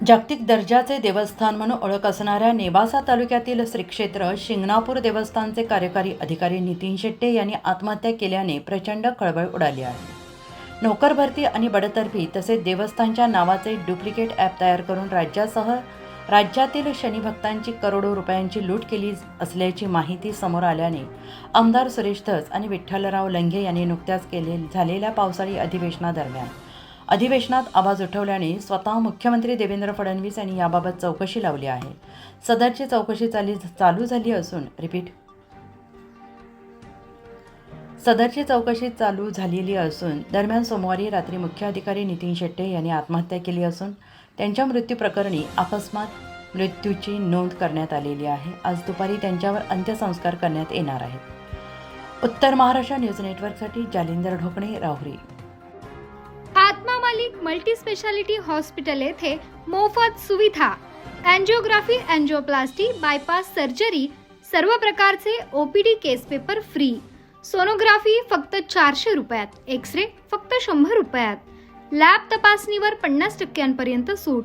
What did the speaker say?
जागतिक दर्जाचे देवस्थान म्हणून ओळख असणाऱ्या नेवासा तालुक्यातील श्रीक्षेत्र शिंगणापूर देवस्थानचे कार्यकारी अधिकारी नितीन शेट्टे यांनी आत्महत्या केल्याने प्रचंड खळबळ उडाली आहे. नोकर भरती आणि बडतर्फी तसेच देवस्थानच्या नावाचे डुप्लिकेट ॲप तयार करून राज्यासह राज्यातील शनिभक्तांची करोडो रुपयांची लूट केली असल्याची माहिती समोर आल्याने आमदार सुरेश धस आणि विठ्ठलराव लंघे यांनी नुकत्याच केले झालेल्या पावसाळी अधिवेशनादरम्यान अधिवेशनात आवाज उठवल्याने स्वतः मुख्यमंत्री देवेंद्र फडणवीस यांनी याबाबत चौकशी लावली आहे. सदरची चौकशी चाली चालू झाली असून रिपीट सदरची चौकशी चालू झालेली असून दरम्यान सोमवारी रात्री मुख्य अधिकारी नितीन शेट्टे यांनी आत्महत्या केली असून त्यांच्या मृत्यू प्रकरणी अकस्मात मृत्यूची नोंद करण्यात आलेली आहे. आज दुपारी त्यांच्यावर अंत्यसंस्कार करण्यात येणार आहेत. उत्तर महाराष्ट्र न्यूज नेटवर्कसाठी जालिंदर ढोकणे राहुरी. आत्मा मालिक मल्टी हॉस्पिटल येथे मोफत सुविधा अँजिओग्राफी अँजिओप्लास्टी बायपास सर्जरी सर्व प्रकारचे OPD case paper free sonography फक्त चारशे रुपयात एक्स रे फक्त शंभर रुपयात. लॅब तपासणीवर पन्नास टक्क्यांपर्यंत सूट.